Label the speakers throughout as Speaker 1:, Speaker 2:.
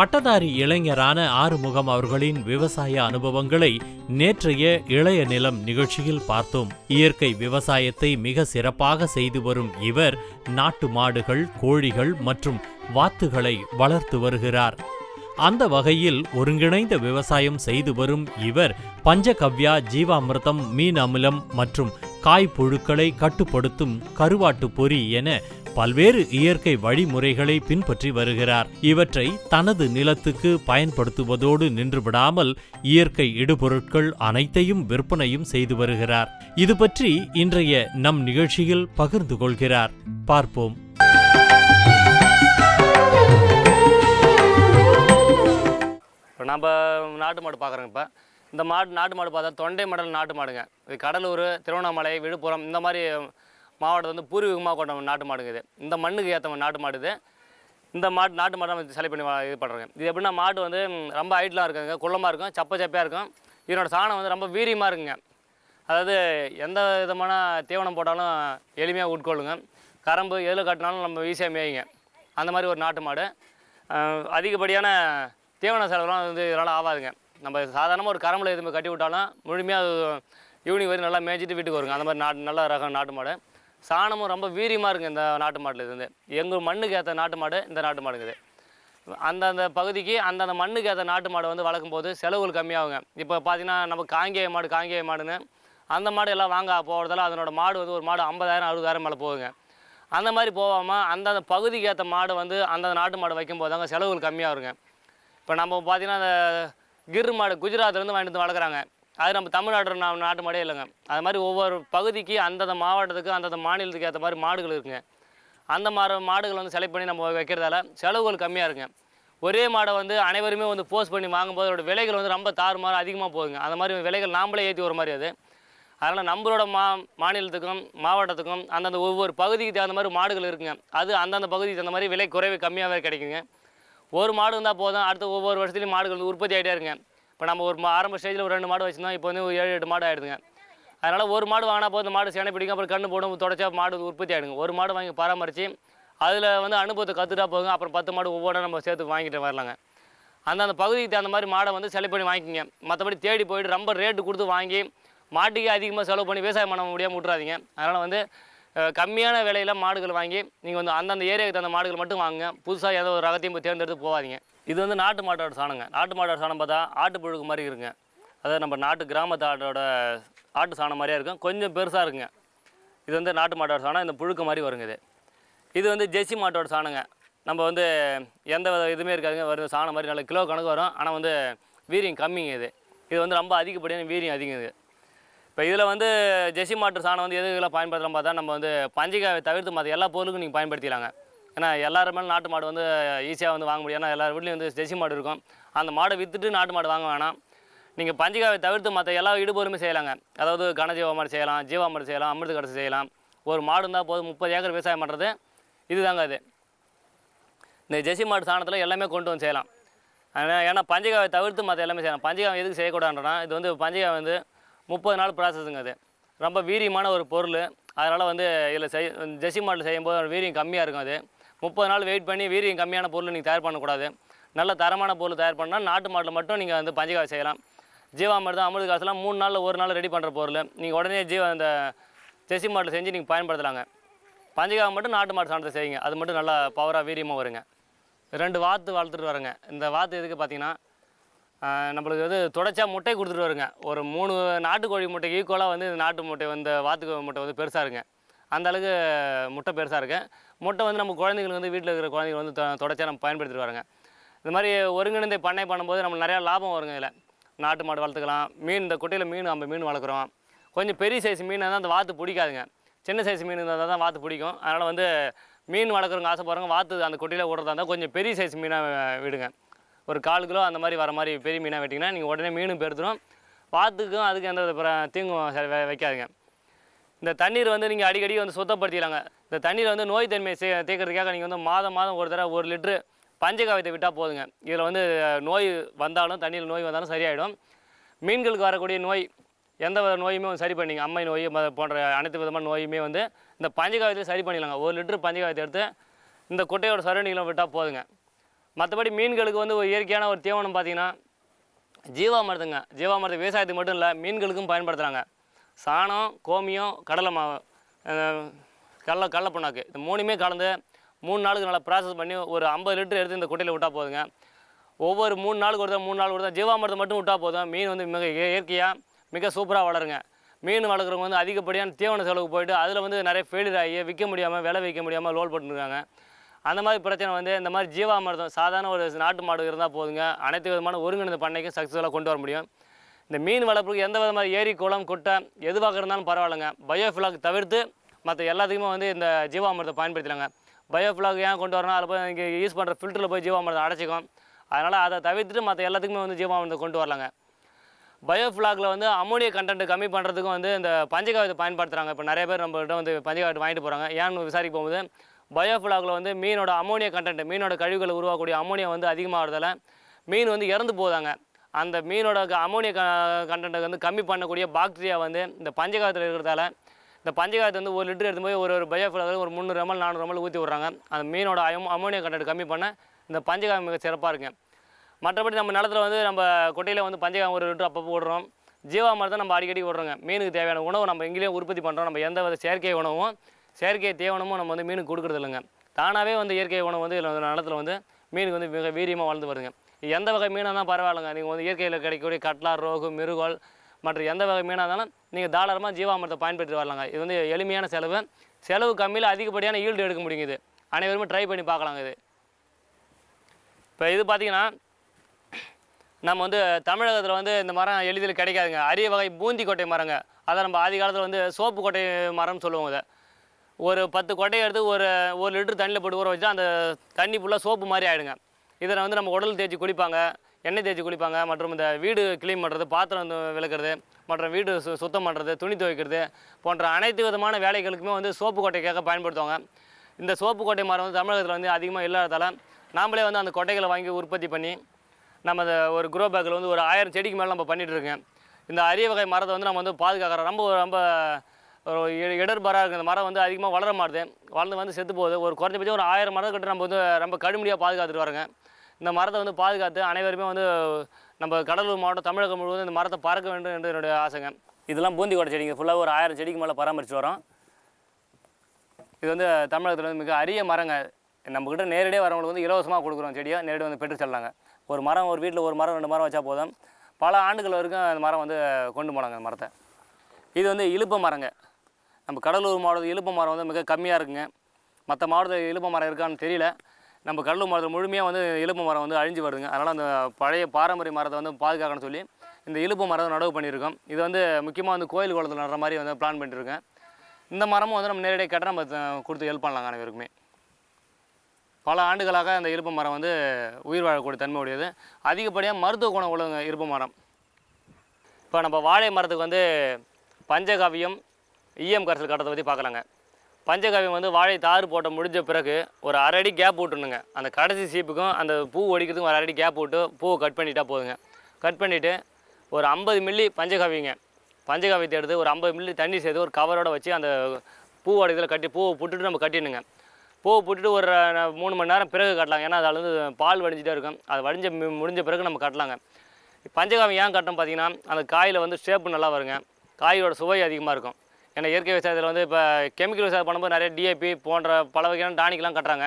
Speaker 1: பட்டதாரி இளைஞரான ஆறுமுகம் அவர்களின் விவசாய அனுபவங்களை நேற்றைய இளைய நிலம் நிகழ்ச்சியில் பார்த்தோம். இயற்கை விவசாயத்தை மிக சிறப்பாக செய்து வரும் இவர் நாட்டு மாடுகள் கோழிகள் மற்றும் வாத்துகளை வளர்த்து வருகிறார். அந்த வகையில் ஒருங்கிணைந்த விவசாயம் செய்து வரும் இவர் பஞ்சகவ்யா ஜீவாமிர்தம் மீன் அமிலம் மற்றும் காய்ப்புழுக்களை கட்டுப்படுத்தும் கருவாட்டு பொறி என பல்வேறு இயற்கை வழிமுறைகளை பின்பற்றி வருகிறார். இவற்றை தனது நிலத்துக்கு பயன்படுத்துவதோடு நின்றுவிடாமல் இயற்கை இடுபொருட்கள் அனைத்தையும் விற்பனையும் செய்து வருகிறார். இது பற்றி இன்றைய நம் நிகழ்ச்சியில் பகிர்ந்து கொள்கிறார். பார்ப்போம்.
Speaker 2: இப்போ நம்ம நாட்டு மாடு பார்க்குறோங்க இப்போ. இந்த மாடு நாட்டு மாடு பார்த்தா தொண்டை மடல் நாட்டு மாடுங்க. இது கடலூர் திருவண்ணாமலை விழுப்புரம் இந்த மாதிரி மாவட்டம் வந்து பூர்வீகமாக கொண்ட நாட்டு மாடுங்க இது. இந்த மண்ணுக்கு ஏற்ற நாட்டு மாடு இது இந்த மாடு நாட்டு மாடு நம்ம செலக்ட் பண்ணி இது பண்ணுறோங்க இது எப்படின்னா மாடு வந்து ரொம்ப ஹைட்லாம் இருக்குங்க. குள்ளமாக இருக்கும் சப்ப சப்பையாக இருக்கும். இதனோட சாணம் வந்து ரொம்ப வீரியமாக இருக்குங்க. அதாவது எந்த விதமான தீவனம் போட்டாலும் எளிமையாக உட்கொள்ளுங்க. கரம்பு எதில் கட்டினாலும் நம்ம ஈஸியாக மேயுங்க. அந்த மாதிரி ஒரு நாட்டு மாடு. அதிகப்படியான தீவன செலவுலாம் வந்து இதனால் ஆகாதுங்க. நம்ம சாதாரணமாக ஒரு கரம்பில் எதுவுமே கட்டி விட்டாலும் முழுமையாக அது ஈவினிங் வரைக்கும் நல்லா மேய்ச்சிட்டு வீட்டுக்கு வருங்க. அந்த மாதிரி நாட்டு நல்ல ரகம் நாட்டு மாடு. சாணமும் ரொம்ப வீரியமாக இருக்குது இந்த நாட்டு மாட்டில் இது எங்கள் மண்ணுக்கு ஏற்ற நாட்டு மாடு இந்த நாட்டு மாடுங்குது அந்தந்த பகுதிக்கு அந்தந்த மண்ணுக்கு ஏற்ற நாட்டு மாடு வந்து வளர்க்கும் போது செலவுகள் கம்மியாகுங்க. இப்போ பார்த்தீங்கன்னா நம்ம காங்கேய மாடு காங்கேய மாடுன்னு அந்த மாடு எல்லாம் வாங்க போகிறதால அதனோட மாடு வந்து ஒரு மாடு ஐம்பதாயிரம் அறுபதாயிரம் மேலே போகுங்க. அந்த மாதிரி போகாமல் அந்தந்த பகுதிக்கு ஏற்ற மாடு வந்து அந்தந்த நாட்டு மாடு வைக்கும்போது தாங்க செலவுகள் கம்மியாக வருங்க. இப்போ நம்ம பார்த்தீங்கன்னா அந்த கிர் மாடு குஜராத்லேருந்து வாங்கிட்டு வந்து வளர்க்குறாங்க. அது நம்ம தமிழ்நாடு நா- நாட்டு மாடே இல்லைங்க. அது மாதிரி ஒவ்வொரு பகுதிக்கு அந்தந்த மாவட்டத்துக்கு அந்தந்த மாநிலத்துக்கு ஏற்ற மாதிரி மாடுகள் இருக்குங்க. அந்த மாதிரி மாடுகள் வந்து செலக்ட் பண்ணி நம்ம வைக்கிறதால செலவுகள் கம்மியாக இருக்குங்க. ஒரே மாடை வந்து அனைவருமே வந்து போஸ்ட் பண்ணி வாங்கும்போது அதோட விலைகள் வந்து ரொம்ப தாறுமாறு அதிகமாக போகுங்க அந்த மாதிரி விலைகள் நாம்ளே ஏற்றி வர மாதிரி அது. அதனால் நம்மளோட மா மாநிலத்துக்கும் மாவட்டத்துக்கும் அந்தந்த ஒவ்வொரு பகுதிக்கு தகுந்த மாதிரி மாடுகள் இருக்குங்க. அது அந்தந்த பகுதிக்கு தகுந்த மாதிரி விலை குறைவு கம்மியாகவே கிடைக்குங்க. ஒரு மாடு இருந்தால் போதும். அடுத்த ஒவ்வொரு வருஷத்துலையும் மாடுகள் வந்து உற்பத்தி ஆகிட்டே இருங்க இப்போ நம்ம ஒரு ஆரம்ப ஸ்டேஜில் ஒரு ரெண்டு மாடு வச்சுருந்தோம் இப்போ வந்து ஒரு ஏழு எட்டு மாடு ஆகிடுதுங்க அதனால் ஒரு மாடு வாங்கினா போது மாடு சேனை பிடிக்கும் அப்புறம் கண்ணு போடும் தொடச்சா மாடு உற்பத்தி ஆகிடுங்க ஒரு மாடு வாங்கி பராமரித்து அதில் வந்து அனுபவத்தை கற்றுட்டா போதுங்க அப்புறம் பத்து மாடு ஒவ்வொரு நம்ம சேர்த்து வாங்கிட்டு வரலாங்க. அந்தந்த பகுதிக்கு தகுந்த மாதிரி மாடை வந்து செலக்ட் பண்ணி வாங்கிக்கோங்க. மற்றபடி தேடி போயிட்டு ரொம்ப ரேட்டு கொடுத்து வாங்கி மாட்டுக்கே அதிகமாக செலவு பண்ணி விவசாயம் பண்ண முடியாமல் விட்றாதீங்க அதனால் வந்து கம்மியான விலையில் மாடுகள் வாங்கி நீங்கள் வந்து அந்தந்த ஏரியாவுக்கு தகுந்த மாடுகள் மட்டும் வாங்குங்க. புதுசாக ஏதோ ஒரு ரகத்தையும் போய் தேர்ந்தெடுத்து போகாதீங்க. இது வந்து நாட்டு மாட்டோட சாணங்க. நாட்டு மாட்டோட சாணம் பார்த்தா ஆட்டு புழுக்கு மாதிரி இருக்குங்க. அதாவது நம்ம நாட்டு கிராமத்து ஆட்டோட ஆட்டு சாணம் மாதிரியே இருக்கும். கொஞ்சம் பெருசாக இருக்குங்க. இது வந்து நாட்டு மாட்டோட சாணம் இந்த புழுக்க மாதிரி வருங்க இது. இது வந்து ஜெர்சி மாட்டோட சாணங்க. நம்ம வந்து எந்த வித இதுவுமே இருக்காதுங்க. வரும் சாணம் மாதிரி நல்ல கிலோ கணக்கு வரும். ஆனால் வந்து வீரியம் கம்மிங்க இது. இது வந்து ரொம்ப அதிகப்படியான வீரியம் அதிகம் இது. இப்போ இதில் வந்து ஜெர்சி மாட்டு சாணம் வந்து எதுக்கெல்லாம் பயன்படுத்தலாம் பார்த்தா நம்ம வந்து பஞ்சகாவை தவிர்த்து மற்ற எல்லா பொருளுக்கும் நீங்கள் பயன்படுத்திக்கலாங்க. ஏன்னா எல்லாருமே நாட்டு மாடு வந்து ஈஸியாக வந்து வாங்க முடியும். ஏன்னா எல்லார் வீட்லேயும் வந்து ஜெர்சி மாடு இருக்கும். அந்த மாடை விற்றுட்டு நாட்டு மாடு வாங்க வேணாம். நீங்கள் பஞ்சிகாவை தவிர்த்து மற்ற எல்லா இடுபொருமே செய்யலாங்க. அதாவது கனஜீவா மாடு செய்யலாம் ஜீவா மாடு செய்யலாம் அமிர்த கடைசி செய்யலாம். ஒரு மாடு இருந்தால் போதும் முப்பது ஏக்கர் விவசாயம் பண்ணுறது இதுதாங்க அது. இந்த ஜெர்சி மாடு சாணத்தில் எல்லாமே கொண்டு வந்து செய்யலாம். ஆனால் ஏன்னா பஞ்சகாவை தவிர்த்து மற்ற எல்லாமே செய்யலாம். பஞ்சகாவை எதுக்கு செய்யக்கூடாதுன்னா இது வந்து பஞ்சகாவை வந்து முப்பது நாள் ப்ராசஸுங்க அது. ரொம்ப வீரியமான ஒரு பொருள். அதனால் வந்து இதில் செய் ஜெர்சி மாட்டில் செய்யும்போது வீரியம் கம்மியாக இருக்கும் அது. முப்பது நாள் வெயிட் பண்ணி வீரியம் கம்மியான பொருள் நீங்கள் தயார் பண்ணக்கூடாது. நல்ல தரமான பொருள் தயார் பண்ணால் நாட்டு மாட்டில் மட்டும் நீங்கள் வந்து பஞ்சகாவை செய்யலாம். ஜீவாமிர்தம் அமிர்த காசுலாம் மூணு நாளில் ஒரு நாள் ரெடி பண்ணுற பொருள். நீங்கள் உடனே ஜீவ அந்த செசி மாட்டில் செஞ்சு நீங்கள் பயன்படுத்தலாங்க. பஞ்சகாவை மட்டும் நாட்டு மாட்டு சாணத்தை செய்யுங்க. அது மட்டும் நல்லா பவராக வீரியமாக வருங்க. ரெண்டு வாத்து வளர்த்துட்டு வரேங்க. இந்த வாத்து எதுக்கு பார்த்தீங்கன்னா நம்மளுக்கு வந்து தொடச்சா முட்டை கொடுத்துட்டு வருங்க. ஒரு மூணு நாட்டுக்கோழி முட்டைக்கு ஈக்குவலாக வந்து இந்த நாட்டு முட்டை வந்து வாத்து முட்டை வந்து பெருசாக இருங்க அந்த அளவுக்கு முட்டை பெருசாக இருக்குது முட்டை வந்து நம்ம குழந்தைங்களுக்கு வந்து வீட்டில் இருக்கிற குழந்தைங்க வந்து தொ- நம்ம பயன்படுத்திட்டு வரோங்க. இந்த மாதிரி ஒருங்கிணைந்த பண்ணை பண்ணும்போது நம்ம நிறையா லாபம் வருங்க இதில். நாட்டு மாடு வளர்த்துக்கலாம். மீன் இந்த குட்டையில் மீன் நம்ம மீன் வளர்க்குறோம். கொஞ்சம் பெரிய சைஸ் மீன் தான் அந்த வாத்து பிடிக்காதுங்க. சின்ன சைஸ் மீன் இருந்தால் தான் வாத்து பிடிக்கும். அதனால் வந்து மீன் வளர்க்குறவங்க ஆசைப்படுறவங்க வாத்து அந்த குட்டையில் விடுறதா இருந்தால் கொஞ்சம் பெரிய சைஸ் மீனாக விடுங்க. ஒரு கால் கிலோ அந்த மாதிரி வர மாதிரி பெரிய மீனாக வெட்டிங்கன்னா நீங்கள் உடனே மீனும் பெருத்துடும் வாத்துக்கும் அதுக்கு எந்த வித பிர- தீங்கும் வைக்காதுங்க. இந்த தண்ணீர் வந்து நீங்கள் அடிக்கடி வந்து சுத்தப்படுத்திக்கலாங்க இந்த தண்ணீர் வந்து நோய் தன்மையை சே தேக்கிறதுக்காக நீங்கள் வந்து மாதம் மாதம் ஒரு தடவை ஒரு லிட்ரு பஞ்சகாவியத்தை விட்டால் போதுங்க. இதில் வந்து நோய் வந்தாலும் தண்ணியில் நோய் வந்தாலும் சரியாயிடும். மீன்களுக்கு வரக்கூடிய நோய் எந்த வித நோயுமே வந்து சரி பண்ணிங்க அம்மை நோய் போன்ற அனைத்து விதமான நோயுமே வந்து இந்த பஞ்சகாவியத்தை சரி பண்ணிடலாங்க. ஒரு லிட்டர் பஞ்சகாவியத்தை எடுத்து இந்த குட்டையோட சரௌண்டிங்கில் விட்டால் போதுங்க. மற்றபடி மீன்களுக்கு வந்து ஒரு இயற்கையான ஒரு தீவனம் பார்த்திங்கன்னா ஜீவாமிரதங்க. ஜீவாமிரதம் விவசாயத்துக்கு மட்டும் இல்லை மீன்களுக்கும் பயன்படுத்துகிறாங்க சாணம் கோமியம் கடலை மாவு கடல கடலை புண்ணாக்கு. இந்த மூணுமே கலந்து மூணு நாளுக்கு நல்லா ப்ராசஸ் பண்ணி ஒரு ஐம்பது லிட்டர் எடுத்து இந்த குட்டையில் விட்டால் போதுங்க. ஒவ்வொரு மூணு நாளுக்கு ஒரு தான் மூணு நாள் ஒரு தடவை ஜீவாமிர்தம் மட்டும் விட்டால் போதும். மீன் வந்து மிக இயற்கையாக மிக சூப்பராக வளருங்க. மீன் வளர்க்குறவங்க வந்து அதிகப்படியான தீவன செலவுக்கு போயிட்டு அதில் வந்து நிறைய ஃபெயிலியர் ஆகி விற்க முடியாமல் விலை விற்க முடியாமல் லோல் போட்டுருக்காங்க. அந்த மாதிரி பிரச்சனை வந்து இந்த மாதிரி ஜீவாமிரதம் சாதாரண ஒரு நாட்டு மாடு இருந்தால் போதுங்க. அனைத்து விதமான ஒருங்கிணைந்த பண்ணைக்கும் சக்ஸஸ்ஃபுல்லாக கொண்டு வர முடியும். இந்த மீன் வளர்ப்புக்கு எந்த விதமான ஏரி குளம் குட்டை எதுவாக இருந்தாலும் பரவாயில்லைங்க. பயோஃபிலாக் தவிர்த்து மற்ற எல்லாத்துக்குமே வந்து இந்த ஜீவாமிரத்தை பயன்படுத்தலாங்க பயோஃபிலாக் ஏன் கொண்டு வரணும்? அதில் போய் இங்கே யூஸ் பண்ணுற ஃபில்டரில் போய் ஜீவாமிர்தம் அடைச்சிக்கும். அதனால் அதை தவிர்த்துட்டு மற்ற எல்லாத்துக்குமே வந்து ஜீவாமிர்தம் கொண்டு வரலாங்க. பயோஃபிளாகில் வந்து அமோனியா கண்டென்ட் கம்மி பண்ணுறதுக்கும் வந்து இந்த பஞ்சகாவியத்தை பயன்படுத்துகிறாங்க இப்போ நிறைய பேர் நம்மகிட்ட வந்து பஞ்சகாவியத்தை வாங்கிட்டு போகிறாங்க ஏன்னு விசாரிக்க போகும்போது பயோஃபிளாகில் வந்து மீனோட அமோனியா கண்டென்ட் மீனோட கழிவுகளை உருவாக்கக்கூடிய அமோனியா வந்து அதிகமாகிறதால மீன் வந்து இறந்து போதாங்க அந்த மீனோட க- அமோனியா க கண்டென்ட்டை வந்து கம்மி பண்ணக்கூடிய பாக்டீரியா வந்து இந்த பஞ்சகாரத்தில் இருக்கிறதால இந்த பஞ்சகாரத்தை வந்து ஒரு லிட்டர் எடுத்து போய் ஒரு ஒரு பயோஃபிளாகில் ஒரு முந்நூறு எம்எல் நானூறு எம்எல் ஊற்றி விட்றாங்க. அந்த மீனோட அமோ அமோனியா கண்டென்ட் கம்மி பண்ண இந்த பஞ்சகாரம் மிக சிறப்பாக இருக்குங்க மற்றபடி நம்ம நிலத்துல வந்து நம்ம கொட்டையில் வந்து பஞ்சகாரம் ஒரு லிட்டர் அப்பப்போ விடுறோம் மரத்தை நம்ம அடிக்கடி விடுறோங்க மீனுக்கு தேவையான உணவு நம்ம இங்கேயே உற்பத்தி பண்ணுறோம் நம்ம எந்த வித செயற்கை உணவும் செயற்கை தீவனமும் நம்ம வந்து மீனுக்கு கொடுக்குறது இல்லைங்க தானாகவே வந்து இயற்கை உணவு வந்து இதில் வந்து நிலத்துல வந்து மீனுக்கு வந்து மிக வீரியமாக வளர்ந்து வருங்க எந்த வகை மீனாக தான் பரவாயில்லைங்க. நீங்கள் வந்து இயற்கையில் கிடைக்கக்கூடிய கட்லா ரோகு மிருகோல் மற்ற எந்த வகை மீனாக இருந்தாலும் நீங்கள் தாராளமாக ஜீவாமிரத்தை பயன்படுத்தி வரலாங்க. இது வந்து எளிமையான செலவு. செலவு கம்மியில் அதிகப்படியான ஈல்டு எடுக்க முடியுது அனைவருமே ட்ரை பண்ணி பார்க்கலாங்க இது. இப்போ இது பார்த்தீங்கன்னா நம்ம வந்து தமிழகத்தில் வந்து இந்த மரம் எளிதில் கிடைக்காதுங்க. அரிய வகை பூந்தி கொட்டை மரங்க. அதை நம்ம ஆதி காலத்தில் வந்து சோப்பு கொட்டை மரம்னு சொல்லுவோம் இதை. ஒரு பத்து கொட்டையை எடுத்து ஒரு ஒரு லிட்டர் தண்ணியில் போட்டு ஊற வச்சா அந்த தண்ணி ஃபுல்லாக சோப்பு மாதிரி ஆகிடுங்க இதில் வந்து நம்ம உடல் தேய்ச்சி குளிப்பாங்க எண்ணெய் தேய்ச்சி குளிப்பாங்க மற்றும் இந்த வீடு க்ளீன் பண்ணுறது பாத்திரம் வந்து விளக்குறது மற்றும் வீடு சு சுத்தம் பண்ணுறது துணி துவைக்கிறது போன்ற அனைத்து விதமான வேலைகளுக்குமே வந்து சோப்பு கொட்டைக்காக பயன்படுத்துவாங்க. இந்த சோப்பு கொட்டை மரம் வந்து தமிழகத்தில் வந்து அதிகமாக இல்லாததால் நாமளே வந்து அந்த கொட்டைகளை வாங்கி உற்பத்தி பண்ணி நம்ம அதை ஒரு குரோ பேக்கில் வந்து ஒரு ஆயிரம் செடிக்கு மேலே நம்ம பண்ணிகிட்ருக்கேன் இந்த அரிய வகை மரத்தை வந்து நம்ம வந்து பாதுகாக்கிறோம். ரொம்ப ரொம்ப ஒரு இடர்பாராக இருக்குது இந்த மரம் வந்து அதிகமாக வளர மாட்டுது. வளர்ந்து வந்து செத்து போகுது. ஒரு குறைஞ்சபட்சம் ஒரு ஆயிரம் மரம் கிட்ட நம்ம வந்து ரொம்ப கடுமையாக பாதுகாத்துட்டு வரேங்க இந்த மரத்தை வந்து பாதுகாத்து அனைவருமே வந்து நம்ம கடலூர் மாவட்டம் தமிழகம் முழுவதும் இந்த மரத்தை பறக்க வேண்டும் என்று என்னுடைய ஆசைங்க. இதெல்லாம் பூந்தி கொடை செடிங்க ஃபுல்லாக ஒரு ஆயிரம் செடிக்கு மேலே பராமரித்து வரோம். இது வந்து தமிழகத்தில் வந்து மிக அரிய மரங்க. நம்மக்கிட்ட நேரடியாக வரவங்களுக்கு வந்து இலவசமாக கொடுக்குறோம் செடியை. நேரடியாக வந்து பெற்று செல்லாங்க ஒரு மரம் ஒரு வீட்டில் ஒரு மரம் ரெண்டு மரம் வச்சா போதும். பல ஆண்டுகள் வரைக்கும் அந்த மரம் வந்து கொண்டு போனாங்க அந்த மரத்தை. இது வந்து இழுப்ப மரங்க. நம்ம கடலூர் மாவட்டத்தில் இழுப்ப மரம் வந்து மிக கம்மியாக இருக்குங்க. மற்ற மாவட்டத்தில் இழுப்ப மரம் இருக்கான்னு தெரியல. நம்ம கடலூர் மரத்தில் முழுமையாக வந்து இலுப்ப மரம் வந்து அழிஞ்சு வருதுங்க. அதனால் அந்த பழைய பாரம்பரிய மரத்தை வந்து பாதுகாக்கணும்னு சொல்லி இந்த இலுப்ப மரத்தை நடவு பண்ணியிருக்கோம். இது வந்து முக்கியமாக வந்து கோயில் குளத்தில் நடுற மாதிரி வந்து பிளான் பண்ணிட்டுருக்கேன் இந்த மரமும் வந்து நம்ம நேரடியாக கேட்டால் நம்ம கொடுத்து ஹெல்ப் பண்ணலாங்க அனைவருக்குமே. பல ஆண்டுகளாக அந்த இருப்பு மரம் வந்து உயிர் வாழக்கூடிய தன்மை உடையது. அதிகப்படியாக மருத்துவ குணம் உள்ளவங்க இருப்பு மரம். இப்போ நம்ம வாழை மரத்துக்கு வந்து பஞ்சகாவியம் ஈயம் கரைசல் கட்டத்தை பற்றி பார்க்கலாங்க. பஞ்சகாவியம் வந்து வாழை தாறு போட்ட முடிஞ்ச பிறகு ஒரு அரை அடி கேப் விட்டுணுங்க அந்த கடைசி சீப்புக்கும் அந்த பூ ஒடிக்கிறதுக்கும் ஒரு அரை அடி கேப் விட்டு பூவை கட் பண்ணிட்டா போதுங்க. கட் பண்ணிவிட்டு ஒரு ஐம்பது மில்லி பஞ்சகாவியங்க. பஞ்சகாவியத்தை எடுத்து ஒரு ஐம்பது மில்லி தண்ணி சேர்த்து ஒரு கவரோடு வச்சு அந்த பூவோட இதில் கட்டி பூவை புட்டுட்டு நம்ம கட்டிடணுங்க. பூவை புட்டுட்டு ஒரு மூணு மணி நேரம் பிறகு கட்டலாம் ஏன்னா அதில் வந்து பால் வடிஞ்சிட்டே இருக்கும். அது வடிஞ்ச முடிஞ்ச பிறகு நம்ம கட்டலாங்க. பஞ்சகாவியம் ஏன் கட்டணும் பார்த்தீங்கன்னா அந்த காயில் வந்து ஷேப்பு நல்லா வருங்க. காயோட சுவை அதிகமாக இருக்கும். ஏன்னா இயற்கை விவசாயத்தில் வந்து இப்போ கெமிக்கல் விவசாயம் பண்ணும்போது நிறைய டிஏபி போன்ற பல வகையான டானிக்லாம் கட்டுறாங்க.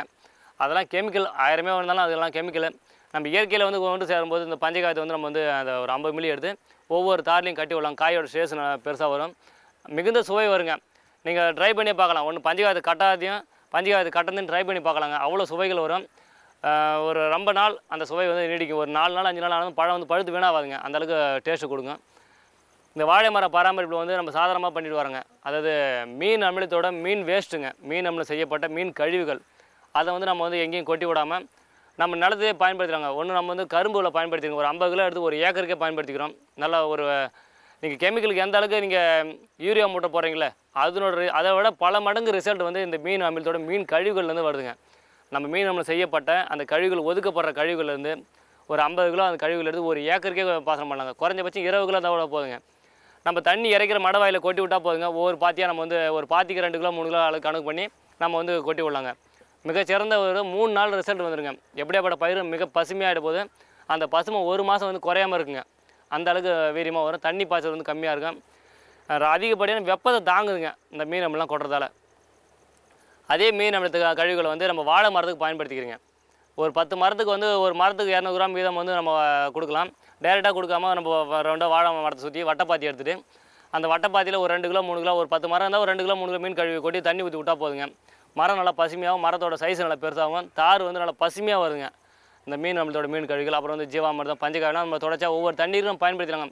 Speaker 2: அதெல்லாம் கெமிக்கல் ஆயிரமே வந்தாலும் அதெல்லாம் கெமிக்கல் நம்ம இயற்கையில் வந்து கொண்டு சேரும்போது இந்த பஞ்சகாயத்தை வந்து நம்ம வந்து அந்த ஒரு ஐம்பது மில்லி எடுத்து ஒவ்வொரு தார்லையும் கட்டி விடலாம். காயோட ஷேஸ் பெருசாக வரும். மிகுந்த சுவை வருங்க. நீங்கள் ட்ரை பண்ணி பார்க்கலாம். ஒன்று பஞ்சகாயத்தை கட்டாதையும் பஞ்சகாயத்தை கட்டதையும் ட்ரை பண்ணி பார்க்கலாங்க. அவ்வளோ சுவைகள் வரும். ஒரு ரொம்ப நாள் அந்த சுவை வந்து நீடிக்கும். ஒரு நாலு நாள் அஞ்சு நாள் ஆனாலும் பழம் வந்து பழுத்து வீணாகாதுங்க. அந்த அளவுக்கு டேஸ்ட்டு கொடுங்க. இந்த வாழை மர பராமரிப்பில் வந்து நம்ம சாதாரணமாக பண்ணிட்டு வரோங்க. அதாவது மீன் அமிலத்தோட மீன் வேஸ்ட்டுங்க மீன் அமிலம் செய்யப்பட்ட மீன் கழிவுகள். அதை வந்து நம்ம வந்து எங்கேயும் கொட்டி விடாமல் நம்ம நிலத்தையே பயன்படுத்துகிறாங்க ஒன்று நம்ம வந்து கரும்புல பயன்படுத்திக்கிறோம் ஒரு ஐம்பது கிலோ எடுத்து ஒரு ஏக்கருக்கே பயன்படுத்திக்கிறோம். நல்லா ஒரு நீங்கள் கெமிக்கலுக்கு எந்த அளவுக்கு நீங்கள் யூரியா மூட்டை போடுறீங்களே அதனோட அதை விட பல மடங்கு ரிசல்ட் வந்து இந்த மீன் அமிலத்தோட மீன் கழிவுகள்லேருந்து வருதுங்க. நம்ம மீன் அமிலம் செய்யப்பட்ட அந்த கழிவுகள் ஒதுக்கப்படுற கழிவுகள்லேருந்து ஒரு ஐம்பது கிலோ அந்த கழிவுகள் எடுத்து ஒரு ஏக்கருக்கே பாசனம் பண்ணாங்க குறைஞ்சபட்சம் இருபது கிலோ தான் போதுங்க. நம்ம தண்ணி இறைக்கிற மடவாயில் கொட்டி விட்டால் போதுங்க. ஒவ்வொரு பாத்தியாக நம்ம வந்து ஒரு பாத்திக்கு ரெண்டு கிலோ மூணு கிலோ அளவு கணக்கு பண்ணி நம்ம வந்து கொட்டி விடலாங்க. மிகச்சிறந்த ஒரு மூணு நாள் ரிசல்ட் வந்துருங்க. எப்படியாப்பட்ட பயிர் மிக பசுமையாகிட போது அந்த பசுமை ஒரு மாதம் வந்து குறையாம இருக்குங்க. அந்த அளவுக்கு வீரியமாக வரும். தண்ணி பாய்ச்சல் வந்து கம்மியாக இருக்கும். அதிகப்படியான வெப்பத்தை தாங்குதுங்க இந்த மீன் நம்மளாம் கொட்டுறதால. அதே மீன் நம்மளுக்கு கழிவுகளை வந்து நம்ம வாழை மரத்துக்கு பயன்படுத்திக்கிறீங்க. ஒரு பத்து மரத்துக்கு வந்து ஒரு மரத்துக்கு இரநூறு கிராம் வீதம் வந்து நம்ம கொடுக்கலாம். டைரெக்டாக கொடுக்காம நம்ம ரெண்டாக வாழை மரத்தை சுற்றி வட்டப்பாத்தி எடுத்துகிட்டு அந்த வட்டைப்பாத்தியில் ஒரு ரெண்டு கிலோ மூணு கிலோ ஒரு பத்து மரம் இருந்தால் ஒரு ரெண்டு கிலோ மூணு கிலோ மீன் கழுவி கொட்டி தண்ணி ஊற்றி விட்டா போதுங்க. மரம் நல்லா பசுமையாகவும் மரத்தோட சைஸ் நல்லா பெருசாகவும் தார் வந்து நல்லா பசுமையாக வருங்க. இந்த மீன் நம்மளோட மீன் கழிவுகள் அப்புறம் வந்து ஜீவாமிர்தம் பஞ்சகாவினா நம்ம தொடச்சா ஒவ்வொரு தண்ணீரும் பயன்படுத்துகிறாங்க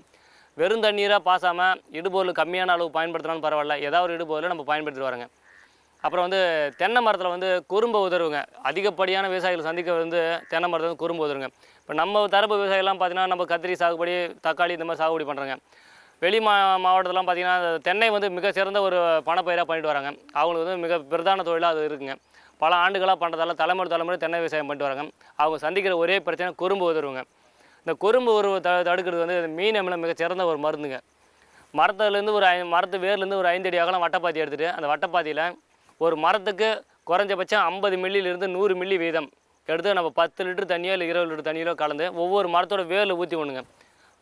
Speaker 2: வெறும் தண்ணீராக பாசாமல் இடுபொருள் கம்மியான அளவு பயன்படுத்தினாலும் பரவாயில்ல. ஏதாவது ஒரு இடுபொருளை நம்ம பயன்படுத்திட்டு வரோங்க. அப்புறம் வந்து தென்னை மரத்தில் வந்து குறும்பு உதருங்க. அதிகப்படியான விவசாயிகள் சந்திக்க வந்து தென்னை மரத்தில் வந்து குறும்பு உதவுங்க இப்போ நம்ம தரப்பு விவசாயிகள்லாம் பார்த்தீங்கன்னா நம்ம கத்திரி சாகுபடி தக்காளி இந்த மாதிரி சாகுபடி பண்ணுறாங்க வெளி மா மாவட்டத்திலாம் பார்த்தீங்கன்னா தென்னை வந்து மிக சிறந்த ஒரு பணப்பயிராக பண்ணிட்டு வராங்க. அவங்களுக்கு வந்து மிக பிரதான தொழிலாக அது இருக்குங்க. பல ஆண்டுகளாக பண்ணுறதால தலைமுறை தலைமுறை தென்னை விவசாயம் பண்ணிட்டு வராங்க. அவங்க சந்திக்கிற ஒரே பிரச்சனை குறும்பு உதருங்க. இந்த குறும்பு உருவ த தடுக்கிறது வந்து மீன் அமிலம் மிக சிறந்த ஒரு மருந்துங்க. மரத்துலேருந்து ஒரு ஐ மரத்து வேர்லேருந்து ஒரு ஐந்து அடி அகலம் வட்டப்பாத்தி எடுத்துகிட்டு அந்த வட்டப்பாத்தியில் ஒரு மரத்துக்கு குறைஞ்சபட்சம் ஐம்பது மில்லியிலிருந்து நூறு மில்லி வீதம். எடுத்து நம்ம பத்து லிட்டர் தண்ணியோ இல்லை இருபது லிட்டர் தண்ணியிலோ கலந்து ஒவ்வொரு மரத்தோட வேரில் ஊற்றி விடுங்க.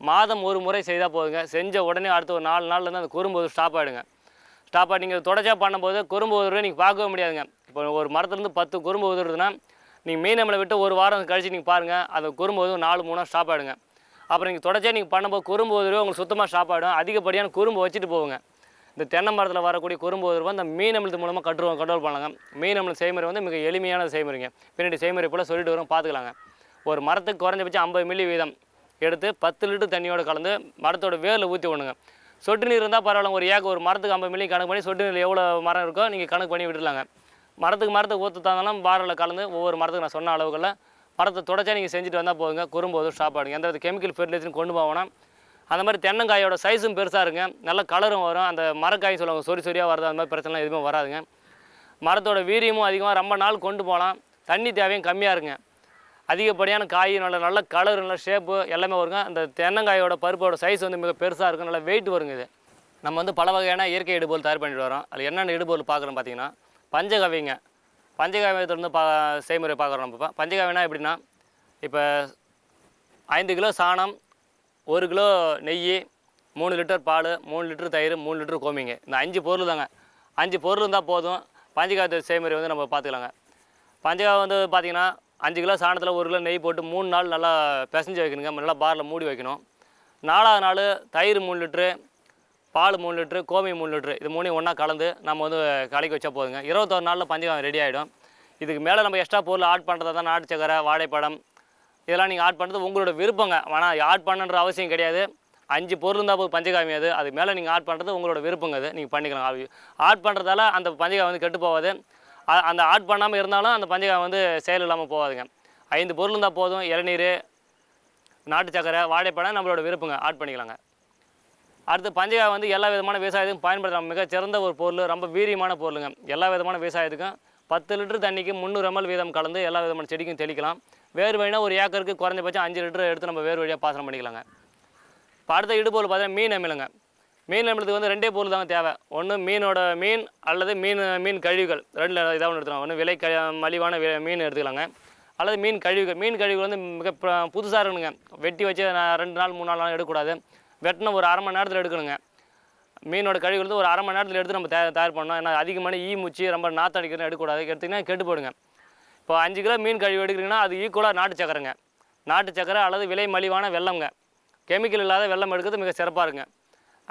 Speaker 2: மாதம் ஒரு முறை செய்தால் போதுங்க. செஞ்ச உடனே அடுத்த ஒரு நாலு நாள்லேருந்து அந்த குறும்போது ஸ்டாப் ஆகிடுங்க ஸ்டாப் ஆகி நீங்கள் தொடர்ச்சியாக பண்ணும்போது குறும்பு உதவுறதை நீங்கள் பார்க்கவே முடியாதுங்க. இப்போ ஒரு மரத்துலேருந்து பத்து குறும்பு உதவுறதுன்னா நீங்கள் மீன் நம்மளை விட்டு ஒரு வாரம் கழிச்சு நீங்கள் பாருங்கள் அந்த குறும்பு உதவு நாலு மூணாக ஸ்டாப் ஆகிடுங்க அப்புறம் நீங்கள் தொடர்ச்சியாக நீங்கள் பண்ணும்போது குறும்பு உதவி உங்களுக்கு சுத்தமாக ஸ்டாப் ஆகிடும் அதிகப்படியான குறும்பு வச்சுட்டு போவோங்க இந்த தென்னை மரத்தில் வரக்கூடிய குறும்பு உதவி அந்த மீன் அமிலத்து மூலமாக கட்டுருவோம் கண்ட்ரோல் பண்ணலாங்க. மீன் அமிலம் செய்முறை வந்து மிக எளிமையான செய்முறைங்க. பின்னாடி செய்முறை போல் சொல்லிட்டு வரும் பார்த்துக்கலாங்க ஒரு மரத்துக்கு குறைஞ்சபட்சம் ஐம்பது மில்லி வீதம் எடுத்து பத்து லிட்டர் தண்ணியோடு கலந்து மரத்தோட வேரில் ஊற்றி விடுங்க சொட்டு நீர் இருந்தால் பரவாயில்ல ஒரு ஏக்கர் ஒரு மரத்துக்கு ஐம்பது மில்லி கணக்கு பண்ணி சொட்டு நீர் எவ்வளோ மரம் இருக்கோ நீங்கள் கணக்கு பண்ணி விட்டுலாங்க மரத்துக்கு மரத்துக்கு ஊற்று தந்தாலும் பாரில் கலந்து ஒவ்வொரு மரத்துக்கு நான் சொன்ன அளவுகளில் மரத்தை தொடச்சா நீங்கள் செஞ்சுட்டு வந்தால் போதுங்க குறும்போது ஸ்டாப் ஆடுங்க எந்த வித கெமிக்கல் ஃபெர்டிலைசரும் கொண்டு போவோம்னா அந்த மாதிரி தென்னங்காயோட சைஸும் பெருசாக இருங்க. நல்ல கலரும் வரும். அந்த மரக்காய் சொல்லுவாங்க சொறி சொரியாக வருது அந்த மாதிரி பிரச்சனைலாம் எதுவுமே வராதுங்க. மரத்தோட வீரியமும் அதிகமாக ரொம்ப நாள் கொண்டு போகலாம். தண்ணி தேவையும் கம்மியாக இருங்க. அதிகப்படியான காய் நல்ல நல்ல கலர் நல்ல ஷேப்பு எல்லாமே வருங்க. அந்த தென்னங்காயோட பருப்போட சைஸ் வந்து மிக பெருசாக இருக்கும். நல்ல வெயிட் வருங்க இது. நம்ம வந்து பல வகையான இயற்கை இடுபோல் தயார் பண்ணிட்டு வரோம் அது என்னென்ன இடுபோல் பார்க்குறோம் பார்த்தீங்கன்னா பஞ்சகவிங்க. பஞ்சகாவியத்திலிருந்து பா செய்முறை பார்க்குறோம் நம்ம இப்போ. பஞ்சகாவினா எப்படின்னா இப்போ ஐந்து கிலோ சாணம் ஒரு கிலோ நெய் மூணு லிட்டர் பால் மூணு லிட்டர் தயிர் மூணு லிட்டர் கோமிங்க. இந்த அஞ்சு பொருள் தாங்க. அஞ்சு பொருள் இருந்தால் போதும். பஞ்சகாவிய செய்முறை வந்து நம்ம பார்த்துக்கலாங்க பஞ்சகாவியம் வந்து பார்த்திங்கன்னா அஞ்சு கிலோ சாணத்தில் ஒரு கிலோ நெய் போட்டு மூணு நாள் நல்லா பிசைஞ்சு வைக்கணுங்க. நல்லா பாரில் மூடி வைக்கணும். நாலாவது நாள் தயிர் மூணு லிட்ரு பால் மூணு லிட்ரு கோமி மூணு லிட்ரு இது மூணையும் ஒன்றா கலந்து நம்ம வந்து கலக்கி வச்சா போதுங்க. இருபத்தொரு நாளில் பஞ்சகம் ரெடி ஆகிடும் இதுக்கு மேலே நம்ம எக்ஸ்ட்ரா பொருள் ஆட் பண்ணுறதா தான் நாட்டு சக்கரை வாழைப்பழம் இதெல்லாம் நீங்கள் ஆட் பண்ணுறது உங்களோட விருப்பங்க. ஆனால் ஆட் பண்ணுன்ற அவசியம் கிடையாது. அஞ்சு பொருள் இருந்தால் போது பஞ்சகாமி அது. அது மேலே நீங்கள் ஆட் பண்ணுறது உங்களோட விருப்பங்க அது. நீங்கள் பண்ணிக்கலாம். ஆட் பண்ணுறதால அந்த பஞ்சகாமி வந்து கெட்டு போகாது. அந்த ஆட் பண்ணாமல் இருந்தாலும் அந்த பஞ்சகாமி வந்து செயல் இல்லாமல் போகாதுங்க. ஐந்து பொருள் இருந்தால் போதும். இளநீர் நாட்டு சக்கரை வாழைப்பழம் நம்மளோட விருப்பங்க. ஆட் பண்ணிக்கலாங்க. அடுத்து பஞ்சகாய் வந்து எல்லா விதமான விவசாயத்துக்கும் பயன்படுத்தலாம். மிக சிறந்த ஒரு பொருள். ரொம்ப வீரியமான பொருளுங்க. எல்லா விதமான விவசாயத்துக்கும் பத்து லிட்டர் தண்ணிக்கு முந்நூறு எம்எல் வீதம் கலந்து எல்லா விதமான செடிக்கும் தெளிக்கலாம். வேறு வழினா ஒரு ஏக்கருக்கு குறைஞ்சபட்சம் அஞ்சு லிட்டர் எடுத்து நம்ம வேறு வழியாக பாசனம் பண்ணிக்கலாங்க. இப்போ அடுத்த இடுபோல் பார்த்தீங்கன்னா மீன் அமிலங்க. மீன் அமிலத்துக்கு வந்து ரெண்டே பொருள் தாங்க தேவை. ஒன்று மீனோட மீன் அல்லது மீன் மீன் கழிவுகள். ரெண்டில் இதாக ஒன்று எடுத்துக்கலாம். ஒன்று விலை க மலிவான மீன் எடுத்துக்கலாங்க. அல்லது மீன் கழிவுகள். மீன் கழிவுகள் வந்து மிக புதுசாக இருக்கணுங்க வெட்டி வச்சு ரெண்டு நாள் மூணு நாள் எடுக்கக்கூடாது. வெட்டின ஒரு அரை மணி நேரத்தில் எடுக்கணுங்க. மீனோட கழிவுகள் வந்து ஒரு அரை மணி நேரத்தில் எடுத்து நம்ம தயார் தயார் பண்ணோம் ஏன்னா அதிகமான ஈ மூச்சு ரொம்ப நாற்று அடிக்கிறது எடுக்கக்கூடாது. எடுத்திங்கன்னா கெட்டு போடுங்க இப்போ அஞ்சு கிலோ மீன் கழிவு எடுக்கிறீங்கன்னா அது ஈக்குவலாக நாட்டு சக்கரைங்க. நாட்டு சக்கரை அல்லது விலை மலிவான வெல்லம்ங்க. கெமிக்கல் இல்லாத வெல்லம் எடுக்கிறது மிக சிறப்பாக இருங்க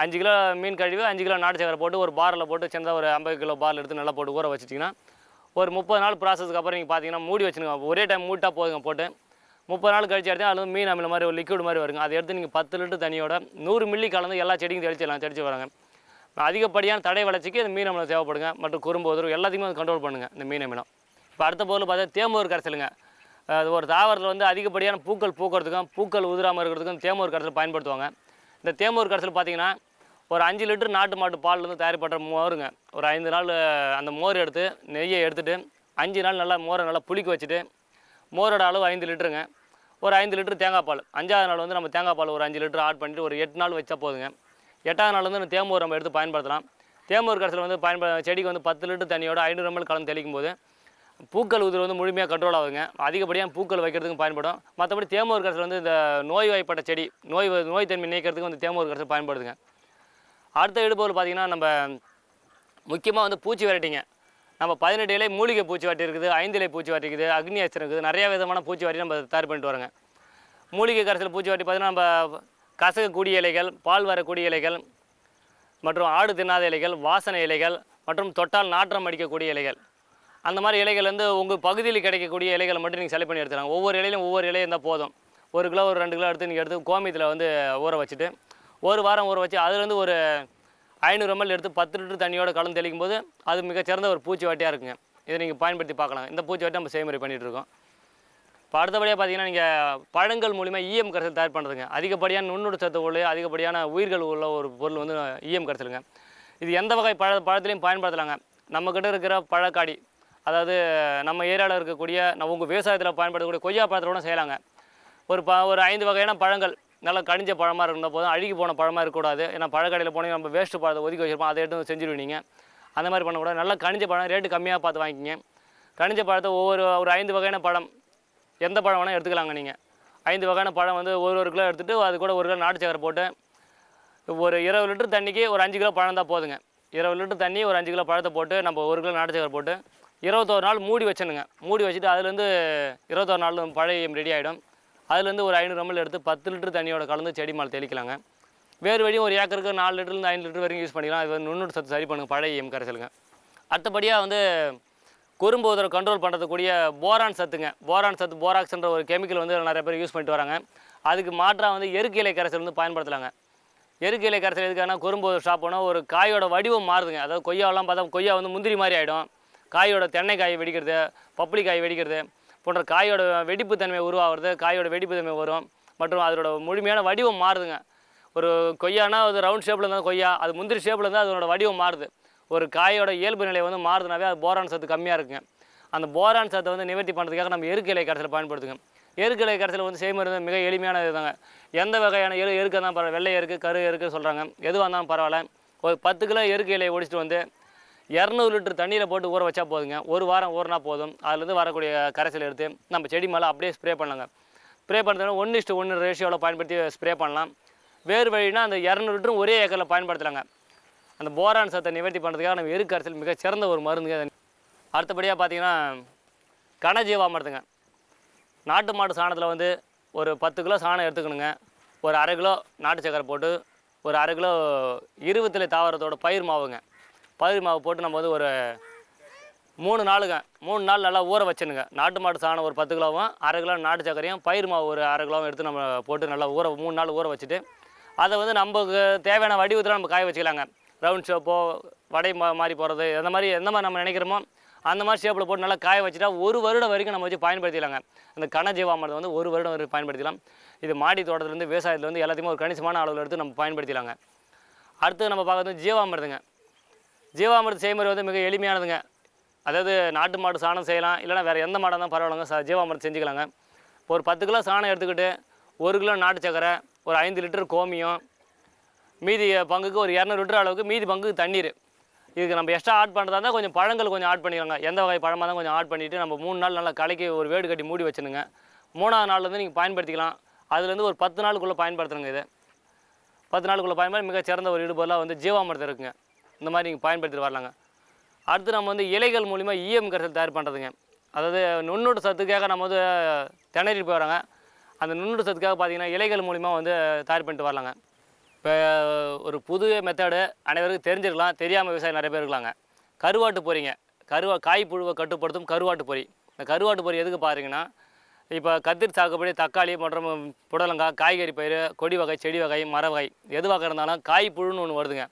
Speaker 2: அஞ்சு கிலோ மீன் கழிவு அஞ்சு கிலோ நாட்டு சக்கரை போட்டு ஒரு பாரில் போட்டு சின்னதாக ஒரு ஐம்பது கிலோ பாரில் எடுத்து நல்லா போட்டு ஊற வச்சிட்டிங்கன்னா ஒரு முப்பது நாள் ப்ராசஸ்க்கு அப்புறம் நீங்கள் பார்த்தீங்கன்னா மூடி வச்சுருங்க. ஒரே டைம் மூட்டாக போதுங்க போட்டு. முப்பது நாள் கழிச்சு எடுத்து அது மீன் அமில மாதிரி ஒரு லிக்விட் மாதிரி வருங்க. அதை எடுத்து நீங்கள் பத்து லிட்டர் தண்ணியோட நூறு மில்லி கலந்து எல்லா செடிக்கும் தெளிச்சிடலாம் தெளிச்சு வராங்க. அதிகப்படியான தடை வளர்ச்சிக்கு இந்த மீன் அமிலம் தேவைப்படுங்க. மற்றும் குறும்பு உதவு எல்லாத்தையுமே கண்ட்ரோல் பண்ணுங்கள் இந்த மீன் அமிலம். இப்போ அடுத்த பொருள் பார்த்தா தேமூர் கரைசலுங்க. அது ஒரு தாவரத்தில் வந்து அதிகப்படியான பூக்கள் பூக்கிறதுக்கும் பூக்கள் உதிராமல் இருக்கிறதுக்கும் தேமூர் கரைசல் பயன்படுத்துவாங்க. இந்த தேமூர் கரைசல் பார்த்தீங்கன்னா ஒரு அஞ்சு லிட்டர் நாட்டு மாட்டு பால்லேருந்து தயார் பண்ணுற மோருங்க. ஒரு ஐந்து நாள் அந்த மோர் எடுத்து நெய்யை எடுத்துகிட்டு அஞ்சு நாள் நல்லா மோரை நல்லா புளிக்க வச்சுட்டு மோரோட அளவு ஐந்து லிட்டருங்க. ஒரு ஐந்து லிட்டர் தேங்காய் பால். அஞ்சாவது நாள் வந்து நம்ம தேங்காய் பால் ஒரு அஞ்சு லிட்டர் ஆட் பண்ணிட்டு ஒரு எட்டு நாள் வச்சா போதுங்க. எட்டாவது நாள் வந்து இந்த தேமூர் நம்ம எடுத்து பயன்படுத்தலாம். தேமூர் கரைசல் வந்து பயன்பட செடிக்கு வந்து பத்து லிட்டர் தண்ணியோட ஐநூறு ml கலந்து தெளிக்கும் போது பூக்கள் உதிர் வந்து முழுமையாக கண்ட்ரோல் ஆகுங்க அதிகப்படியாக பூக்கள் வைக்கிறதுக்கு பயன்படும். மற்றபடி தேமூர் கரைசல் வந்து இந்த நோய் வாய்ப்பட்ட செடி நோய் நோய் தன்மை நீக்கிறதுக்கு வந்து தேமூர் கரைசல் பயன்படுதுங்க. அடுத்த இடுபொருள் பார்த்திங்கன்னா நம்ம முக்கியமாக வந்து பூச்சி வெரைட்டிங்க. நம்ம பதினெட்டு இலை மூலிகை பூச்சி வாட்டி இருக்குது ஐந்து இலை பூச்சி வாட்டி இருக்குது அக்னி அச்சரம் இருக்குது நிறைய விதமான பூச்சி வாட்டி நம்ம தயார் பண்ணிட்டு வரோங்க. மூலிகை கரைசல் பூச்சி வாட்டி பார்த்தீங்கன்னா நம்ம கசக்கக்கூடிய இலைகள் பால் வரக்கூடிய இலைகள் மற்றும் ஆடு தின்னாத இலைகள் வாசனை இலைகள் மற்றும் தொட்டால் நாற்றம் அடிக்கக்கூடிய இலைகள். அந்த மாதிரி இலைகள் வந்து உங்கள் பகுதியில் கிடைக்கக்கூடிய இலைகளை மட்டும் நீங்கள் செலக்ட் பண்ணி எடுத்துக்கலாம் ஒவ்வொரு இலையிலும் ஒவ்வொரு இலையும் இருந்தால் போதும். ஒரு கிலோ ஒரு ரெண்டு கிலோ எடுத்து நீங்கள் எடுத்து கோமியத்தில் வந்து ஊற வச்சுட்டு ஒரு வாரம் ஊற வச்சு அதுலேருந்து ஒரு ஐநூறு எம்எல் எடுத்து பத்து லிட்டர் தண்ணியோட கலந்து தெளிக்கும் போது அது மிகச்சிறந்த ஒரு பூச்சி வாட்டியாக இருக்குங்க. இதை நீங்கள் பயன்படுத்தி பார்க்கலாம். இந்த பூச்சி வாட்டி நம்ம செய்முறை பண்ணிகிட்ருக்கோம் இப்போ அடுத்தபடியாக பார்த்தீங்கன்னா நீங்கள் பழங்கள் மூலிமா ஈஎம் கரைசல் தயார் பண்ணுறதுங்க அதிகப்படியான நுண்ணுடு சத்து உள்ள அதிகப்படியான உயிர்கள் உள்ள ஒரு பொருள் வந்து ஈஎம் கரைசலுங்க. இது எந்த வகை பழ பழத்துலையும் பயன்படுத்தலாங்க. நம்மக்கிட்ட இருக்கிற பழக்காடி அதாவது நம்ம ஏரியாவில் இருக்கக்கூடிய நம்ம உங்கள் விவசாயத்தில் பயன்படுத்தக்கூடிய கொய்யா பழத்தில் கூட செய்யலாங்க. ஒரு ப ஒரு ஐந்து வகையான பழங்கள். நல்லா கனிஞ்ச பழமாக இருந்த போதும். அழுகி போன பழமாக இருக்கக்கூடாது ஏன்னா பழக்கடையில் போனீங்க நம்ம வேஸ்ட்டு பழத்தை ஒதுக்கி வச்சிருப்போம். அதை எடுத்து செஞ்சுருவீங்க அந்த மாதிரி பண்ணக்கூடாது. நல்லா கனிஞ்ச பழம் ரேட்டு கம்மியாக பார்த்து வாங்கிக்கிங்க. கனிஞ்ச பழத்தை ஒவ்வொரு ஒரு ஐந்து வகையான பழம். எந்த பழம் வேணால் எடுத்துக்கலாங்க நீங்கள் ஐந்து வகையான பழம் வந்து ஒரு ஒரு கிலோ எடுத்துகிட்டு அது கூட ஒரு கிலோ நாட்டு சக்கரை போட்டு ஒரு இருபது லிட்டர் தண்ணிக்கு ஒரு அஞ்சு கிலோ பழம் தான் போதுங்க. இருபது லிட்டர் தண்ணி ஒரு அஞ்சு கிலோ பழத்தை போட்டு நம்ம ஒரு கிலோ நாட்டு சக்கரை போட்டு இருபத்தோரு நாள் மூடி வச்சனுங்க. மூடி வச்சுட்டு அதுலேருந்து இருபத்தோரு நாள் பழைய ரெடி ஆகிடும் அதுலேருந்து ஒரு ஐநூறு ml எடுத்து பத்து லிட்டர் தண்ணியோட கலந்து செடி மேலே தெளிக்கலாங்க. வேறு வழியும் ஒரு ஏக்கருக்கு நாலு லிட்டர்லேருந்து ஐந்து லிட்டர் வரைக்கும் யூஸ் பண்ணிக்கலாம். இது வந்து சத்து சரி பண்ணுங்க பழைய எம் கரைசலுங்க. அடுத்தபடியாக வந்து குறும்பு உதரை கண்ட்ரோல் பண்ணுறதுக்கூடிய போரான் சத்துங்க. போரான் சத்து போராக்ஸ்ன்ற ஒரு கெமிக்கல் வந்து நிறைய பேர் யூஸ் பண்ணிட்டு வராங்க. அதுக்கு மாற்றாக வந்து எருக்கு இலை கரைசல் வந்து பயன்படுத்தலாங்க. எருக்கு இலை கரைசல் எதுக்கான குறும்பு ஷாப் பண்ணால் ஒரு காயோட வடிவம் மாறுதுங்க. அதாவது கொய்யாவெல்லாம் பார்த்தா கொய்யா வந்து முந்திரி மாதிரி ஆகிடும் காயோட தென்னை காய் வெடிக்கிறது பப்ளி காய் வெடிக்கிறது போன்ற காயோட வெடிப்பு தன்மை உருவாகிறது காயோட வெடிப்பு தன்மை வரும் மற்றும் அதோட முழுமையான வடிவம் மாறுதுங்க. ஒரு கொய்யானா அது ரவுண்ட் ஷேப்பில் இருந்தால் கொய்யா அது முந்திரி ஷேப்பில் இருந்தால் அதனோட வடிவம் மாறுது. ஒரு காயோட இயல்பு நிலை வந்து மாறுதுனாவே அது போரான் சத்து கம்மியாக இருக்குங்க. அந்த போரான் சத்தை வந்து நிவர்த்தி பண்ணுறதுக்காக நம்ம எருக்கு இலை கரைசல் பயன்படுத்துங்க. எருக்கு இலை கரைசல் வந்து செய்முறை மிக எளிமையான இதுதாங்க. எந்த வகையான எரு எருக்கு தான் பரவாயில்ல. வெள்ளை எருக்கு கரு எருக்கு சொல்கிறாங்க எதுவாக இருந்தாலும் பரவாயில்ல. ஒரு பத்து கிலோ எருக்கு இலையை ஒடிச்சிட்டு வந்து இரநூறு லிட்டர் தண்ணியில் போட்டு ஊற வச்சா போதுங்க. ஒரு வாரம் ஊறினா போதும். அதுலேருந்து வரக்கூடிய கரைசல் எடுத்து நம்ம செடி மேலே அப்படியே ஸ்ப்ரே பண்ணலாங்க. ஸ்ப்ரே பண்ணுறதுனா ஒன்று இஸ்ட்டு ஒன்று ரேஷியோவில் பயன்படுத்தி ஸ்ப்ரே பண்ணலாம். வேறு வழினா அந்த இரநூறு லிட்டரும் ஒரே ஏக்கரில் பயன்படுத்தலாங்க. அந்த போரான் சத்தை நிவர்த்தி பண்ணுறதுக்காக நம்ம எருக்கு மிக சிறந்த ஒரு மருந்துங்க அடுத்தபடியாக பார்த்தீங்கன்னா கனஜீவாமிரத்துங்க நாட்டு மாட்டு சாணத்தில் வந்து ஒரு பத்து கிலோ சாணம் எடுத்துக்கணுங்க. ஒரு அரை கிலோ நாட்டு சக்கரை போட்டு ஒரு அரை கிலோ இருபத்திலே தாவரத்தோட பயிர் மாவுங்க. பயிர் மாவு போட்டு நம்ம வந்து ஒரு மூணு நாளுங்க. மூணு நாள் நல்லா ஊற வச்சுனுங்க. நாட்டு மாட்டு சாணம் ஒரு பத்து கிலோவும் அரை கிலோ நாட்டு சக்கரையும் பயிர் மாவு ஒரு அரை கிலோவும் எடுத்து நம்ம போட்டு நல்லா ஊற மூணு நாள் ஊற வச்சுட்டு அதை வந்து நமக்கு தேவையான வடிவத்தில் நம்ம காய வச்சுக்கலாங்க. ரவுண்ட் ஷேப்போ வடை மா மாதிரி போகிறது அந்த மாதிரி எந்த மாதிரி நம்ம நினைக்கிறோமோ அந்த மாதிரி ஷேப்பில் போட்டு நல்லா காய வச்சுட்டா ஒரு வருடம் வரைக்கும் நம்ம வச்சு பயன்படுத்திக்கலாங்க. இந்த கனஜீவாமிரதம் வந்து ஒரு வருடம் வரைக்கும் பயன்படுத்திக்கலாம். இது மாடி தோட்டத்துலேருந்து விவசாயத்துலேருந்து எல்லாத்தையுமே ஒரு கணிசமான அளவில் எடுத்து நம்ம பயன்படுத்திக்கலாங்க. அடுத்து நம்ம பார்க்கறது ஜீவாமிரதங்க. ஜீவாமிரத செய்முறை வந்து மிக எளிமையானதுங்க. அதாவது நாட்டு மாடு சாணம் செய்யலாம் இல்லைனா வேறு எந்த மாடாக இருந்தால் பரவாயில்லைங்க. சார் ஜீவாமிரதம் செஞ்சுக்கலாங்க. இப்போ ஒரு பத்து கிலோ சாணம் எடுத்துக்கிட்டு ஒரு கிலோ நாட்டு சக்கரை ஒரு ஐந்து லிட்டர் கோமியம் மீதி பங்குக்கு ஒரு இரநூறு லிட்டர் அளவுக்கு மீதி பங்குக்கு தண்ணீர். இதுக்கு நம்ம எக்ஸ்ட்ரா ஆட் பண்ணுறதா இருந்தால் கொஞ்சம் பழங்கள் கொஞ்சம் ஆட் பண்ணிக்கலாங்க. எந்த வகை பழமாக தான் கொஞ்சம் ஆட் பண்ணிவிட்டு நம்ம மூணு நாள் நல்லா கலக்கி ஒரு வேடு கட்டி மூடி வச்சுருங்க மூணாவது நாள்லேருந்து நீங்கள் பயன்படுத்திக்கலாம். அதுலேருந்து ஒரு பத்து நாளுக்குள்ளே பயன்படுத்தணுங்க இது. பத்து நாளுக்குள்ளே பயன்படுத்தி மிக சிறந்த ஒரு இடுபொருளாக வந்து ஜீவாமிரதம் இருக்குங்க. இந்த மாதிரி நீங்கள் பயன்படுத்திட்டு வரலாங்க. அடுத்து நம்ம வந்து இலைகள் மூலிமா இஎம் கரைசல் தயார் பண்ணுறதுங்க அதாவது நுண்ணூட்ட சத்துக்காக நம்ம வந்து திணறி போகிறாங்க அந்த நுண்ணூட்ட சத்துக்காக பார்த்தீங்கன்னா இலைகள் மூலிமா வந்து தயார் பண்ணிட்டு வரலாங்க. இப்போ ஒரு புது மெத்தடு அனைவருக்கும் தெரிஞ்சிருக்கலாம். தெரியாமல் விவசாயம் நிறைய பேர் இருக்கலாங்க கருவாட்டு பொறிங்க கருவா காய் புழுவை கட்டுப்படுத்தும் கருவாட்டு பொறி இந்த கருவாட்டு பொறி எதுக்கு பாருங்கன்னா இப்போ கத்திரி சாகுபடி தக்காளி மற்றும் புடலங்காய் காய்கறி பயிர் கொடி வகை செடி வகை மர வகை எது வகை இருந்தாலும் காய் புழுன்னு ஒன்று வருதுங்க.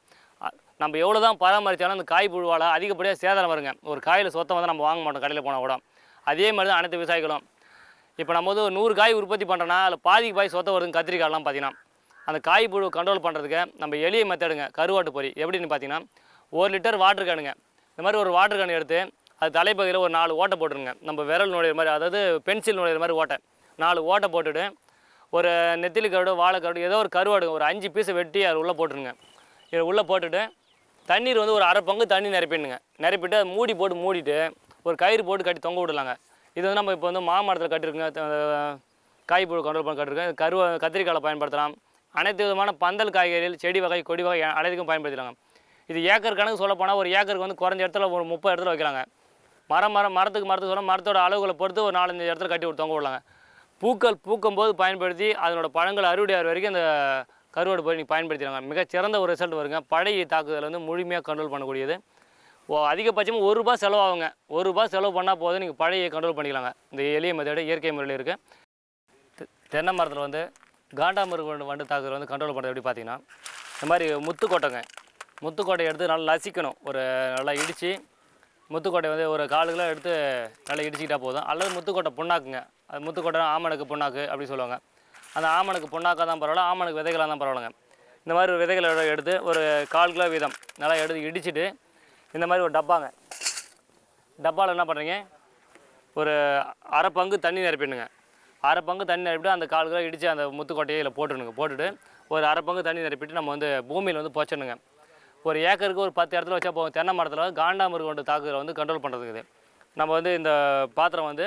Speaker 2: நம்ம எவ்வளோ தான் பராமரித்தாலும் அந்த காய் புழுவால் அதிகப்படியாக சேதாரம் வருங்க. ஒரு காயில் சொத்தம் வந்து நம்ம வாங்க மாட்டோம் கடையில் போனால் கூட. அதே மாதிரி தான் அனைத்து விவசாயிகளும். இப்போ நம்ம வந்து ஒரு நூறு காய் உற்பத்தி பண்ணுறோன்னா அதில் பாதிக்கு பாதி சொத்த வருதுங்க கத்திரிக்காயெலாம் பார்த்தீங்கன்னா அந்த காய் புழு கண்ட்ரோல் பண்ணுறதுக்கு நம்ம எளிய மெத்தடுங்க கருவாட்டு பொரி. எப்படின்னு பார்த்தீங்கன்னா ஒரு லிட்டர் வாட்டர் கேனுங்க இந்த மாதிரி ஒரு வாட்டர் கேன் எடுத்து அது தலைப்பகுதியில் ஒரு நாலு ஓட்டை போட்டுருங்க. நம்ம விரல் நுழையிற மாதிரி அதாவது பென்சில் நுழையிற மாதிரி ஓட்டை. நாலு ஓட்டை போட்டுட்டு ஒரு நெத்திலி கருடு வாழை கருடு ஏதோ ஒரு கருவாடு ஒரு அஞ்சு பீஸை வெட்டி அது உள்ளே போட்டுருங்க. இதை உள்ளே போட்டுட்டு தண்ணீர் வந்து ஒரு அரை பங்கு தண்ணி நிரப்பிடுங்க நிரப்பிட்டு அதை மூடி போட்டு மூடிட்டு ஒரு கயிறு போட்டு கட்டி தொங்க விடலாங்க. இது வந்து நம்ம இப்போ வந்து மாமரத்தில் கட்டிருக்கோங்க காய் போட்டு கண்ட்ரோல் பண்ணி கட்டிருக்கோம். கருவ கத்திரிக்காயில் பயன்படுத்தலாம். அனைத்து விதமான பந்தல் காய்கறிகள் செடி வகை கொடி வகை அனைத்துக்கும் பயன்படுத்தலாங்க இது ஏக்கர் கணக்கு சொல்ல போனால் ஒரு ஏக்கருக்கு வந்து குறைஞ்ச இடத்துல ஒரு முப்பது இடத்துல வைக்கலாங்க. மரம் மரம் மரத்துக்கு மரத்துக்கு சொன்னால் மரத்தோட அளவுகளை பொறுத்து ஒரு நாலஞ்சு இடத்துல கட்டி விட்டு தொங்க விடலாங்க. பூக்கள் பூக்கும் போது பயன்படுத்தி அதனோட பழங்கள் அறுவடை ஆகிற வரைக்கும் இந்த கருவாடு போய் நீங்கள் பயன்படுத்திடுவாங்க மிகச்சிறந்த ஒரு ரிசல்ட் வருங்க. பழைய தாக்குதல் வந்து முழுமையாக கண்ட்ரோல் பண்ணக்கூடியது. ஓ அதிகபட்சமாக ஒரு ரூபா செலவாகுங்க. ஒரு ரூபா செலவு பண்ணால் போதும். நீங்கள் பழைய கண்ட்ரோல் பண்ணிக்கலாங்க. இந்த எளிய மெத்தடு இயற்கை முறையில் இருக்குது தென்னை மரத்தில் வந்து காண்டாமிருக வண்டு வண்டு தாக்குதல் வந்து கண்ட்ரோல் பண்ணுறது எப்படி பார்த்தீங்கன்னா இந்த மாதிரி முத்துக்கோட்டைங்க. முத்துக்கோட்டையை எடுத்து நல்லா நசிக்கணும் ஒரு நல்லா இடித்து முத்துக்கோட்டை வந்து ஒரு கால் கிலோ எடுத்து நல்லா இடிச்சிக்கிட்டால் போதும். அல்லது முத்துக்கோட்டை புண்ணாக்குங்க. அது முத்துக்கோட்டை ஆமணக்கு புண்ணாக்கு அப்படி சொல்லுவாங்க. அந்த ஆமணக்கு புண்ணாக்காக தான் பரவாயில்ல ஆமணக்கு விதைகளாக தான் பரவாயில்லைங்க. இந்த மாதிரி ஒரு விதைகளை எடுத்து ஒரு கால் கிலோ வீதம் நல்லா எடுத்து இடிச்சிட்டு இந்த மாதிரி ஒரு டப்பாங்க. டப்பாவில் என்ன பண்ணுறீங்க ஒரு அரை பங்கு தண்ணி நிரப்பிடுங்க அரை பங்கு தண்ணி நிரப்பிட்டு அந்த கால் கிலோ இடித்து அந்த முத்துக்கொட்டையை இதில் போட்டுடுங்க போட்டுட்டு ஒரு அரை பங்கு தண்ணி நிரப்பிட்டு நம்ம வந்து பூமியில் வந்து பொச்சணுங்க ஒரு ஏக்கருக்கு ஒரு பத்து இடத்துல வச்சா போகும் தென்னை மரத்தில் காண்டாமிருகம் கொண்டு தாக்குதலை வந்து கண்ட்ரோல் பண்ணுறதுக்கு நம்ம வந்து இந்த பாத்திரம் வந்து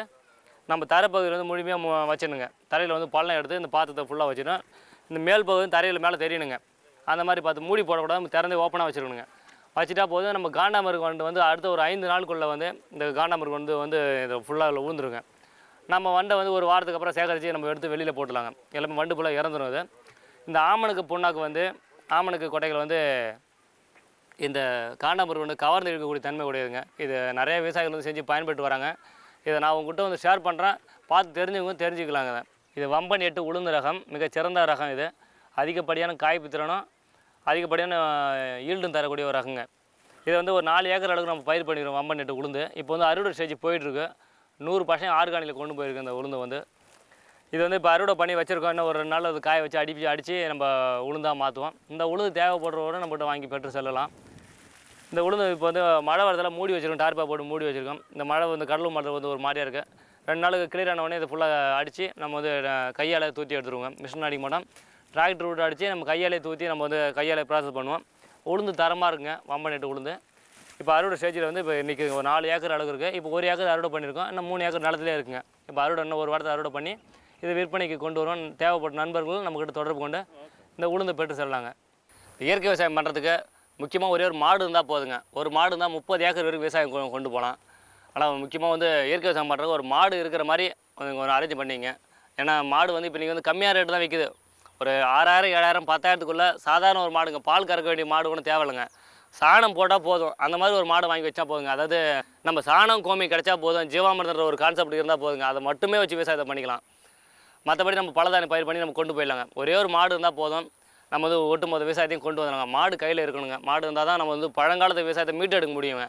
Speaker 2: நம்ம தரைப்பகுதியில் வந்து முழுமையாக வச்சிடணுங்க. தரையில் வந்து பள்ளம் எடுத்து இந்த பாத்திரத்தை ஃபுல்லாக வச்சிடணும். இந்த மேல் பகுதி தரையில் மேலே தெரியணுங்க. அந்த மாதிரி பார்த்து மூடி போடக்கூடாது. திறந்து ஓப்பனாக வச்சுருக்கணுங்க. வச்சுட்டா போதும். நம்ம காண்டாமிருகம் வந்து வந்து அடுத்த ஒரு ஐந்து நாளுக்குள்ளே வந்து இந்த காண்டாமிருகம் வந்து வந்து இதை ஃபுல்லாக விழுந்துருங்க நம்ம வண்டை வந்து ஒரு வாரத்துக்கு அப்புறம் சேகரித்து நம்ம எடுத்து வெளியில் போட்டுலாங்க எல்லாமே வண்டு ஃபுல்லாக இறந்துடும் அது. இந்த ஆமனுக்கு புண்ணாக்கு வந்து ஆமனுக்கு கொட்டைகள் வந்து இந்த காண்டாமிருகம் வந்து கவர்ந்து இழுக்கக்கூடிய தன்மை உடையதுங்க. இது நிறைய விவசாயிகள் வந்து செஞ்சு பயன்பட்டு வராங்க. இதை நான் உங்ககிட்ட வந்து ஷேர் பண்ணுறேன் பார்த்து தெரிஞ்சவங்க தெரிஞ்சுக்கலாங்க இதை. இது வம்பன் எட்டு உளுந்து ரகம் மிகச் சிறந்த ரகம் இது. அதிகப்படியான காய்ப்பு திறனும் அதிகப்படியான ஈல்டும் தரக்கூடிய ஒரு ரகங்க. இதை வந்து ஒரு நாலு ஏக்கர் அளவுக்கு நம்ம பயிர் பண்ணிக்கிறோம் வம்பன் எட்டு உளுந்து. இப்போ வந்து அறுவடை ஸ்டேஜ் போயிட்டுருக்கு. நூறு பர்சன்ட் ஆர்கானிக்கில் கொண்டு போயிருக்கு இந்த உளுந்து வந்து. இது வந்து இப்போ அறுவடை பண்ணி வச்சுருக்கோம். இன்னும் ஒரு ரெண்டு நாள் அது காய வச்சு அடிச்சு அடித்து நம்ம உளுந்தாக மாற்றுவோம் இந்த உளுந்து தேவைப்படுறவோட நம்மகிட்ட வாங்கி பெற்று செல்லலாம். இந்த உளுந்து இப்போ வந்து மழை வரதெல்லாம் மூடி வச்சுருக்கோம் டார்பா போட்டு மூடி வச்சுருக்கோம். இந்த மழை வந்து கடலூர் மழை வந்து ஒரு மாதிரியாக இருக்குது ரெண்டு நாளுக்கு கிளியர் ஆன உடனே இதை ஃபுல்லாக அடித்து நம்ம வந்து கையால் தூத்தி எடுத்துருவோங்க. மிஷின் அடிக்க மாட்டோம். டிராக்டர் விட்டு அடித்து நம்ம கையாலே தூத்தி நம்ம வந்து கையாலே ப்ராசஸ் பண்ணுவோம். உளுந்து தரமாக இருக்குங்க வம்பன் எட்டு உளுந்து. இப்போ அறுவடை ஸ்டேஜில் வந்து இப்போ இன்றைக்கி ஒரு நாலு ஏக்கர் அளவு இருக்குது இப்போ ஒரு ஏக்கர் அறுவடை பண்ணியிருக்கோம். இன்னும் மூணு ஏக்கர் நிலத்திலே இருக்குங்க. இப்போ அறுவடை இன்னும் ஒரு வாரத்தை அறுவடை பண்ணி இது விற்பனைக்கு கொண்டு வருவோம். தேவைப்பட்ட நண்பர்களும் நம்மக்கிட்ட தொடர்பு கொண்டு இந்த உளுந்து பெற்று செல்லலாங்க. இயற்கை விவசாயம் பண்ணுறதுக்கு முக்கியமாக ஒரே ஒரு மாடு இருந்தால் போதுங்க. ஒரு மாடு இருந்தால் முப்பது ஏக்கர் வரைக்கும் விவசாயம் கொண்டு போகலாம் ஆனால் முக்கியமாக வந்து இயற்கை விவசாயம் பண்ணுறதுக்கு ஒரு மாடு இருக்கிற மாதிரி கொஞ்சம் ஒரு அரேஞ்ச் பண்ணிங்க. ஏன்னா மாடு வந்து இப்போ நீங்கள் வந்து கம்மியாக ரேட்டு தான் விற்கிது ஒரு ஆறாயிரம் ஏழாயிரம் பத்தாயிரத்துக்குள்ளே சாதாரண ஒரு மாடுங்க. பால் கறக்க வேண்டிய மாடு ஒன்றும் தேவையில்லைங்க. சாணம் போட்டால் போதும். அந்த மாதிரி ஒரு மாடு வாங்கி வச்சா போதுங்க. அதாவது நம்ம சாணம் கோமி கிடைச்சா போதும். ஜீவாமிர்தன்ற ஒரு கான்செப்ட் இருந்தால் போதுங்க. அதை மட்டுமே வச்சு விவசாயத்தை பண்ணிக்கலாம். மற்றபடி நம்ம பலதானி பயிர் பண்ணி நம்ம கொண்டு போயிடலாங்க. ஒரே ஒரு மாடு இருந்தால் போதும். நம்ம வந்து ஒட்டுமொத்த விவசாயத்தையும் கொண்டு வந்துடுறாங்க மாடு கையில் இருக்கணுங்க. மாடு இருந்தால் தான் நம்ம வந்து பழங்காலத்து விவசாயத்தை மீட்டு எடுக்க முடியுங்க.